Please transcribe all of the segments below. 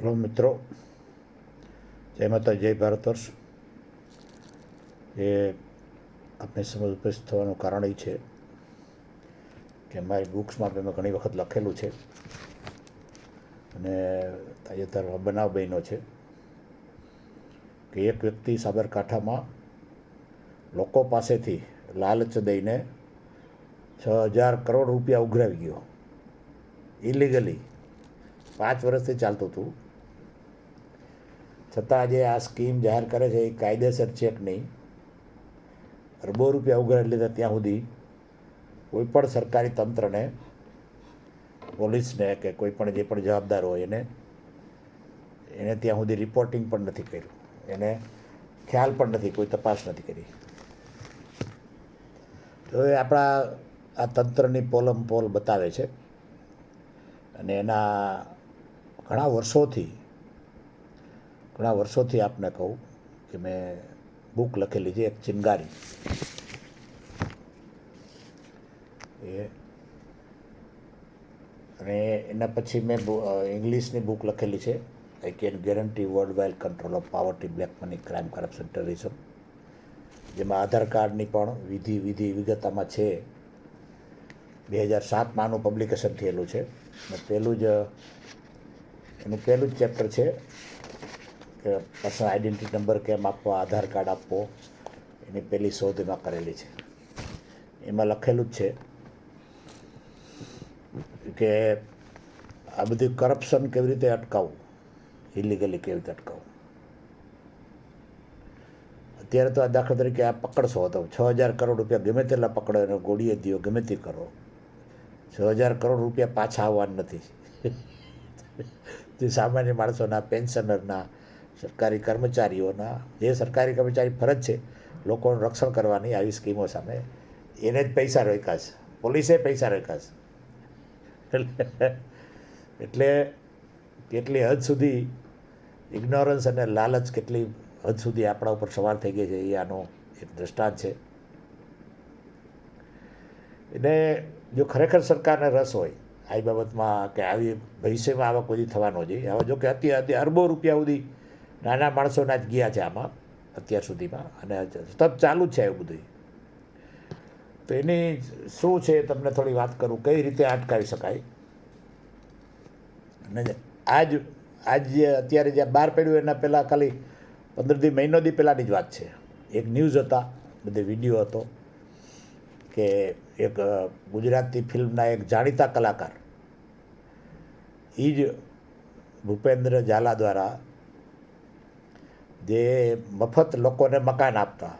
Hello મિત્રો જય માતા જય ભારત વર્ષ એ આપણે સમજ ઉપસ્થિત થવાનું કારણ એ છે કે મારી બુક્સમાં મેં ઘણી વખત લખેલું છે અને તાજેતરમાં બનાવ બન્યો છે કે એક વ્યક્તિ સાબરકાંઠામાં લોકો પાસેથી લાલચ દઈને છ હજાર કરોડ રૂપિયા ઉઘરાવી ગયો ઇલીગલી પાંચ વર્ષથી ચાલતું હતું છતાં જે આ સ્કીમ જાહેર કરે છે, એ કાયદેસર છે કે નહીં? અરબો રૂપિયા ઉઘરાડી લીધા ત્યાં સુધી કોઈ પણ સરકારી તંત્રને, પોલીસને કે કોઈ પણ જે પણ જવાબદાર હોય એને એને ત્યાં સુધી રિપોર્ટિંગ પણ નથી કર્યું. એને ખ્યાલ પણ નથી, કોઈ તપાસ નથી કરી. તો એ આપણા આ તંત્રની પોલમ પોલ બતાવે છે. અને એના ઘણા વર્ષોથી ઘણા વર્ષોથી આપને કહું કે મેં બુક લખેલી છે એક ચિનગારી. એ અને એના પછી મેં ઇંગ્લિશની બુક લખેલી છે. I can guarantee world wide control of poverty black money crime corruption terrorism જેમાં આધાર કાર્ડની પણ વિધિ વિધિ વિગતમાં છે. બે હજાર સાતમાં આનું પબ્લિકેશન થયેલું છે. અને પહેલું જ, એનું પહેલું જ ચેપ્ટર છે કે પર્સનલ આઈડેન્ટિટી નંબર કેમ આપવા આધાર કાર્ડ આપવો એની પહેલી શોધ એમાં કરેલી છે. એમાં લખેલું જ છે કે આ બધી કરપ્શન કેવી રીતે અટકાવવું? ઇલીગલી કેવી રીતે અટકાવવું? અત્યારે તો આ દાખલા તરીકે આ પકડશો તો છ હજાર કરોડ રૂપિયા ગમે તેટલા પકડો, એને ગોળીએ દો ગમે તે કરો. છ હજાર કરોડ રૂપિયા પાછા આવવાના નથી. જે સામાન્ય માણસોના પેન્શનરના સરકારી કર્મચારીઓના, જે સરકારી કર્મચારી ફરજ છે, લોકોનું રક્ષણ કરવાની આવી સ્કીમો સામે એને જ પૈસા રોક્યા છે. પોલીસે પૈસા રોક્યા છે. એટલે કેટલી હદ સુધી ઇગ્નોરન્સ અને લાલચ કેટલી હદ સુધી આપણા ઉપર સવાર થઈ ગઈ છે, એ આનો એક દ્રષ્ટાંત છે. એને જો ખરેખર સરકારને રસ હોય આવી બાબતમાં કે આવી ભવિષ્યમાં આવા કોઈ થવાનો જોઈએ હવે જો કે અત્યારે અરબો રૂપિયા સુધી નાના માણસોના જ ગયા છે આમાં અત્યાર સુધીમાં. અને સતત ચાલુ જ છે એવું બધું તો એની શું છે તમને થોડી વાત કરું. કઈ રીતે અટકાવી શકાય? અને આજ આજ જે અત્યારે જે બહાર પડ્યું એના પહેલાં ખાલી પંદર દી મહિનો દી પહેલાંની જ વાત છે. એક ન્યૂઝ હતા, બધે વીડિયો હતો, કે એક ગુજરાતી ફિલ્મના એક જાણીતા કલાકાર એ જ ભૂપેન્દ્ર ઝાલા દ્વારા જે મફત લોકોને મકાન આપતા.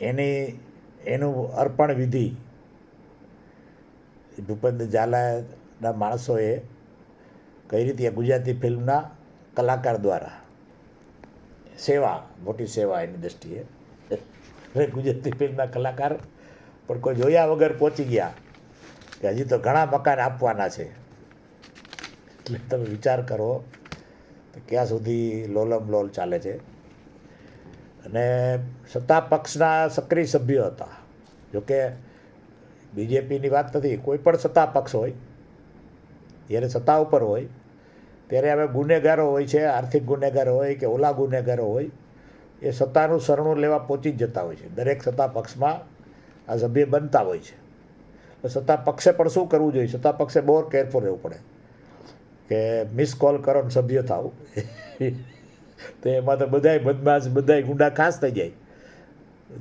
એની, એનું અર્પણ વિધિ. ભૂપેન્દ્ર ઝાલાના માણસોએ કઈ રીતે ગુજરાતી ફિલ્મના કલાકાર દ્વારા સેવા, મોટી સેવા એની દ્રષ્ટિએ. હવે ગુજરાતી ફિલ્મના કલાકાર પણ કોઈ જોયા વગર પહોંચી ગયા કે હજી તો ઘણા મકાન આપવાના છે. એટલે તમે વિચાર કરો ક્યાં સુધી લોલમ લોલ ચાલે છે? અને સત્તા પક્ષના સક્રિય સભ્યો હતા. જોકે બીજેપીની વાત નથી, કોઈ પણ સત્તા પક્ષ હોય, જ્યારે સત્તા ઉપર હોય, ત્યારે હવે ગુનેગારો હોય છે, આર્થિક ગુનેગારો હોય કે ઓલા ગુનેગારો હોય, એ સત્તાનું શરણું લેવા પહોંચી જ જતા હોય છે. દરેક સત્તા પક્ષમાં આ સભ્ય બનતા હોય છે. સત્તા પક્ષે પણ શું કરવું જોઈએ? સત્તા પક્ષે બહુ કેરફુલ રહેવું પડે. કે મિસ કોલ કરો ને સભ્ય થાવ તો એમાં તો બધાય બદમાશ, બધાય ગુંડા ખાસ થઈ જાય.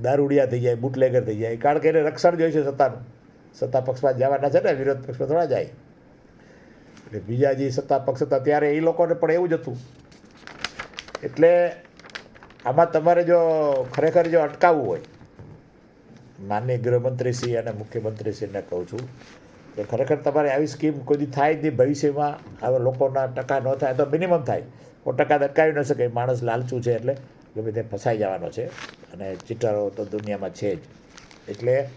દારૂડિયા થઈ જાય, બુટલેગર થઈ જાય. કારણ કે એને રક્ષણ જોઈએ છે સત્તાનું. સત્તા પક્ષમાં જવાના છે ને, વિરોધ પક્ષમાં થોડા જાય. એટલે બીજા જે સત્તા પક્ષ હતા ત્યારે એ લોકોને પણ એવું જ હતું. એટલે આમાં તમારે જો ખરેખર જો અટકાવવું હોય માનનીય ગૃહમંત્રીશ્રી અને મુખ્યમંત્રીશ્રીને કહું છું કે ખરેખર તમારે આવી સ્કીમ કોઈ થાય જ નહીં ભવિષ્યમાં આવા લોકોના ટકા ન થાય તો મિનિમમ થાય. સો ટકા દટકાવી ન શકે માણસ લાલચું છે એટલે ગમે તે ફસાઈ જવાનો છે. અને ચીટરો તો દુનિયામાં છે જ. એટલે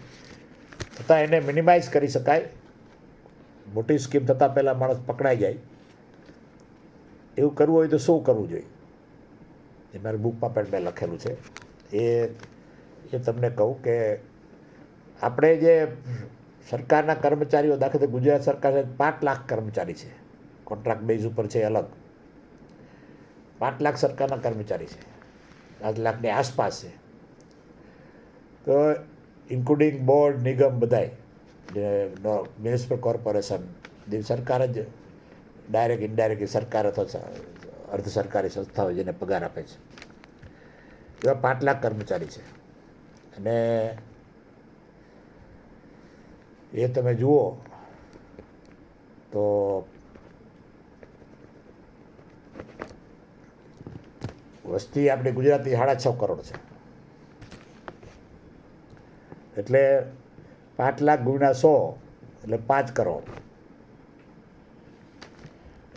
છતાં એને મિનિમાઇઝ કરી શકાય. મોટી સ્કીમ થતાં પહેલાં માણસ પકડાઈ જાય. એવું કરવું હોય તો શું કરવું જોઈએ? એ મારી બુકમાં પણ મેં લખેલું છે. એ એ તમને કહું કે આપણે જે સરકારના કર્મચારીઓ દાખલા ગુજરાત સરકાર પાંચ લાખ કર્મચારી છે. કોન્ટ્રાક્ટ બેઝ ઉપર છે અલગ. પાંચ લાખ સરકારના કર્મચારી છે. પાંચ લાખની આસપાસ છે. તો ઇન્ક્લુડિંગ બોર્ડ નિગમ બધાય મ્યુનિસિપલ કોર્પોરેશન સરકાર જ ડાયરેક્ટ ઇનડાયરેક્ટ સરકાર અથવા અર્ધ સરકારી સંસ્થાઓ જેને પગાર આપે છે. એવા પાંચ લાખ કર્મચારી છે. અને એ તમે જુઓ, તો વસ્તી આપણી ગુજરાતી સાડા છ કરોડ છે. એટલે પાંચ લાખ ગુણ્યા સો, એટલે પાંચ કરોડ.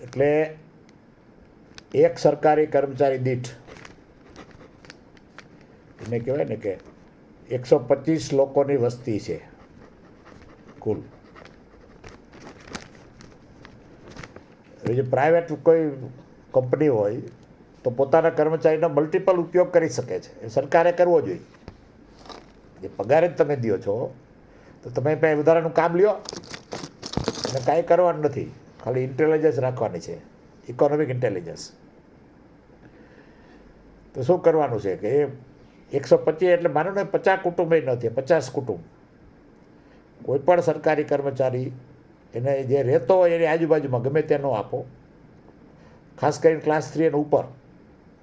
એટલે એક સરકારી કર્મચારી દીઠ, એને કહેવાય ને કે એકસો પચીસ લોકોની વસ્તી છે. કુલ હવે જે પ્રાઇવેટ કોઈ કંપની હોય, તો પોતાના કર્મચારીનો મલ્ટિપલ ઉપયોગ કરી શકે છે. એ સરકારે કરવો જોઈએ. જે પગાર જ તમે દો છો, તો તમે પાસે વધારાનું કામ લ્યો. અને કાંઈ કરવાનું નથી. ખાલી ઇન્ટેલિજન્સ રાખવાની છે. ઇકોનોમિક ઇન્ટેલિજન્સ તો શું કરવાનું છે કે એ એકસો પચીસ એટલે માનો ને પચાસ કુટુંબ એ નથી પચાસ કુટુંબ. કોઈ પણ સરકારી કર્મચારી એને જે રહેતો હોય એની આજુબાજુમાં ગમે તેનો આપો. ખાસ કરીને ક્લાસ થ્રી અને ઉપર.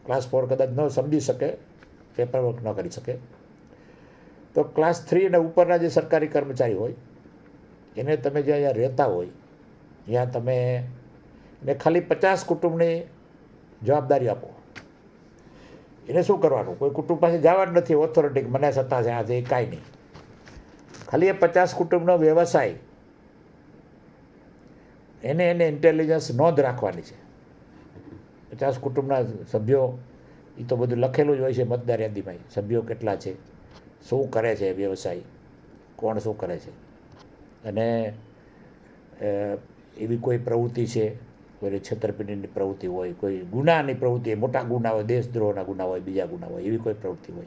ક્લાસ ફોર કદાચ ન સમજી શકે પેપર વર્ક ન કરી શકે. તો ક્લાસ થ્રી અને ઉપરના જે સરકારી કર્મચારી હોય, એને તમે જ્યાં અહીંયા રહેતા હોય, ત્યાં તમે એને ખાલી પચાસ કુટુંબની જવાબદારી આપો. એને શું કરવાનું? કોઈ કુટુંબ પાસે જવા જ નથી ઓથોરિટી મને સત્તા છે, આ છે કાંઈ નહીં. ખાલી એ પચાસ કુટુંબનો વ્યવસાય. એને એને ઇન્ટેલિજન્સ નોંધ રાખવાની છે. પચાસ કુટુંબના સભ્યો એ તો બધું લખેલું જ હોય છે મતદાર યાદીમાં. સભ્યો કેટલા છે? શું કરે છે વ્યવસાય? કોણ શું કરે છે? અને એવી કોઈ પ્રવૃત્તિ છે? કોઈ છેતરપિંડીની પ્રવૃત્તિ હોય, કોઈ ગુનાની પ્રવૃત્તિ મોટા ગુના હોય, દેશદ્રોહના ગુના હોય, બીજા ગુના હોય, એવી કોઈ પ્રવૃત્તિ હોય?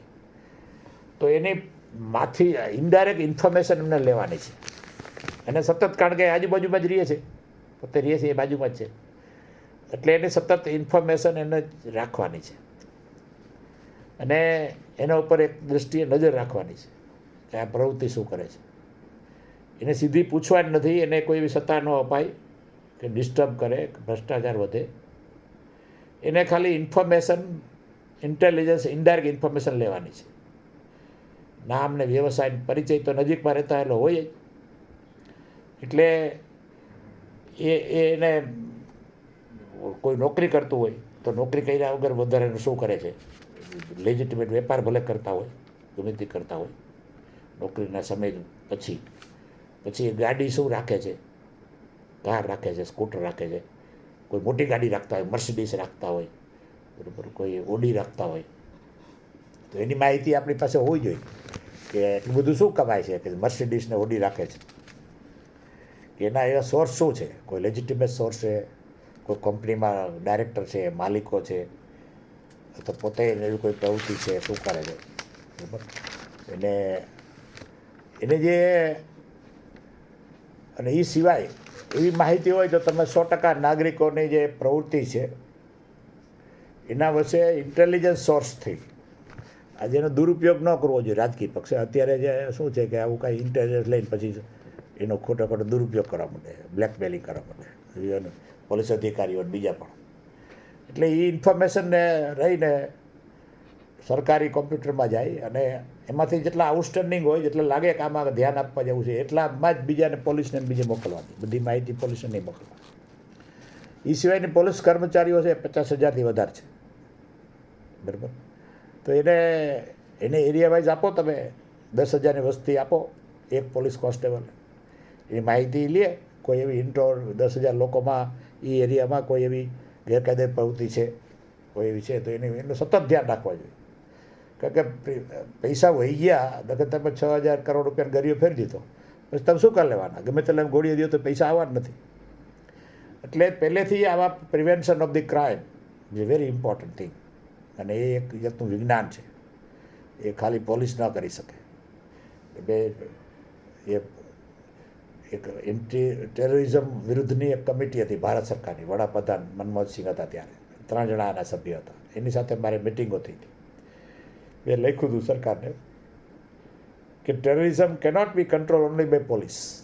તો એની માંથી ઇનડાયરેક્ટ ઇન્ફોર્મેશન એમને લેવાની છે. અને સતત કારણ કે આજુબાજુમાં જ રહીએ છે. પોતે રહીએ છે એ બાજુમાં જ છે. એટલે એને સતત ઇન્ફોર્મેશન એને રાખવાની છે. અને એના ઉપર એક દૃષ્ટિએ નજર રાખવાની છે કે આ પ્રવૃત્તિ શું કરે છે. એને સીધી પૂછવાની નથી, એને કોઈ એવી સત્તા ન અપાય કે ડિસ્ટર્બ કરે ભ્રષ્ટાચાર વધે. એને ખાલી ઇન્ફોર્મેશન ઇન્ટેલિજન્સ ઇન્ડાયરેક્ટ ઇન્ફોર્મેશન લેવાની છે. નામ ને વ્યવસાય પરિચય તો નજીકમાં રહેતા એટલો હોય જ. એટલે એ એને કોઈ નોકરી કરતું હોય તો નોકરી કર્યા વગર વધારે શું કરે છે? લેજિટિમેટ વેપાર ભલે કરતા હોય, ગમે તે કરતા હોય. નોકરીના સમય પછી પછી ગાડી શું રાખે છે? કાર રાખે છે, સ્કૂટર રાખે છે. કોઈ મોટી ગાડી રાખતા હોય મર્સિડીસ રાખતા હોય, બરાબર? કોઈ ઓડી રાખતા હોય. તો એની માહિતી આપણી પાસે હોવી જોઈએ કે એટલું બધું શું કમાય છે? કે મર્સિડીઝને ઓડી રાખે છે. કે એના એવા સોર્સ શું છે? કોઈ લેજિટિમેટ સોર્સ છે? કોઈ કંપનીમાં ડાયરેક્ટર છે? માલિકો છે? તો પોતે એવી કોઈ પ્રવૃત્તિ છે? શું કરે છે? બરાબર? એને એને જે, અને એ સિવાય એવી માહિતી હોય તો તમે સો ટકા નાગરિકોની જે પ્રવૃત્તિ છે, એના વચ્ચે ઇન્ટેલિજન્સ સોર્સથી આજે દુરુપયોગ ન કરવો જોઈએ રાજકીય પક્ષે. અત્યારે જે શું છે કે આવું કાંઈ ઇન્ટરેસ્ટ લઈને પછી એનો ખોટો ખોટો દુરુપયોગ કરવા માંડે બ્લેકમેલિંગ કરવા માંડે. પોલીસ અધિકારીઓ બીજા પણ. એટલે એ ઇન્ફોર્મેશનને રહીને સરકારી કોમ્પ્યુટરમાં જાય અને એમાંથી જેટલા આઉટસ્ટેન્ડિંગ હોય, જેટલા લાગે કે આમાં ધ્યાન આપવા જેવું છે, એટલામાં જ બીજાને પોલીસને બીજે મોકલવાની. બધી માહિતી પોલીસને નહીં મોકલવાની. એ સિવાયની પોલીસ કર્મચારીઓ છે પચાસ હજારથી વધારે છે. બરાબર? તો એને એને એરિયા વાઇઝ આપો તમે, દસ હજારની વસ્તી આપો, એક પોલીસ કોન્સ્ટેબલ. એની માહિતી લે, કોઈ એવી ઇન્ટોર દસ હજાર લોકોમાં, એ એરિયામાં કોઈ એવી ગેરકાયદે પ્રવૃત્તિ છે, કોઈ એવી છે, તો એને, એનું સતત ધ્યાન રાખવા જોઈએ. કારણ કે પૈસા વહી ગયા, નકર તમે છ હજાર કરોડ રૂપિયાનો ગરીઓ ફેરી દીધો. પછી તમે શું કરી લેવાના? ગમે તેટલા ગોળીઓ દો તો પૈસા આવવા જ નથી. એટલે પહેલેથી આવા prevention of the crime is very important thing અને એ એક જાતનું વિજ્ઞાન છે. એ ખાલી પોલીસ ન કરી શકે. બે, એ એક એન્ટી ટેરરિઝમ વિરુદ્ધની એક કમિટી હતી ભારત સરકારની, વડાપ્રધાન મનમોહનસિંહ હતા ત્યારે. ત્રણ જણા આના સભ્ય હતા. એની સાથે મારે મિટિંગો થઈ હતી. મેં લખ્યું હતું સરકારને કે terrorism cannot be control only by police.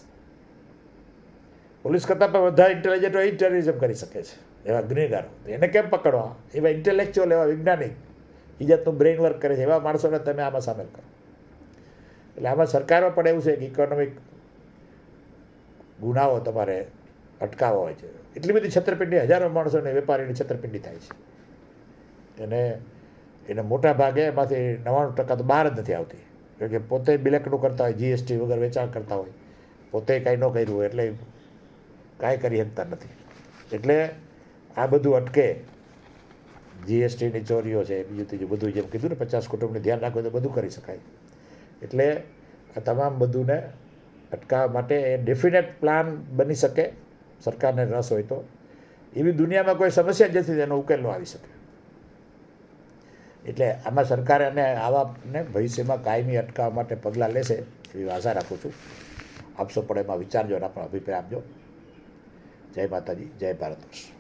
Police કરતાં પણ વધારે ઇન્ટેલિજન્ટ હોય ટેરરિઝમ કરી શકે છે, એવા ગુનેગારો. એને કેમ પકડવા? એવા ઇન્ટેલેક્ચ્યુઅલ એવા વૈજ્ઞાનિક. એ જાતનું બ્રેઇન વર્ક કરે છે. એવા માણસોને તમે આમાં સામેલ કરો. એટલે આમાં સરકારમાં પણ એવું છે કે ઇકોનોમિક ગુનાઓ તમારે અટકાવવા હોય છે. એટલી બધી છત્રપિંડી, હજારો માણસોને વેપારીની છત્રપિંડી થાય છે. એને એને મોટા ભાગે એમાંથી નવ્વાણું ટકા તો બહાર જ નથી આવતી. કારણ કે પોતે બિલેકનું કરતા હોય જીએસટી વગર વેચાણ કરતા હોય. પોતે કાંઈ ન કર્યું હોય એટલે કાંઈ કરી શકતા નથી. એટલે આ બધું અટકે. જીએસટીની ચોરીઓ છે, બીજું ત્રીજું બધું જેમ કીધું ને, પચાસ કુટુંબને ધ્યાન રાખવું તો બધું કરી શકાય. એટલે આ તમામ બધુંને અટકાવવા માટે એ ડેફિનેટ પ્લાન બની શકે, સરકારને રસ હોય તો. એવી દુનિયામાં કોઈ સમસ્યા જ નથી તેનો ઉકેલ આવી શકે. એટલે આમાં સરકાર અને આવાને ભવિષ્યમાં કાયમી અટકાવવા માટે પગલાં લેશે, એવી આશા રાખું છું. આપશો પણ એમાં વિચારજો અને આપણો અભિપ્રાય આપજો. જય માતાજી જય ભારત વર્ષ.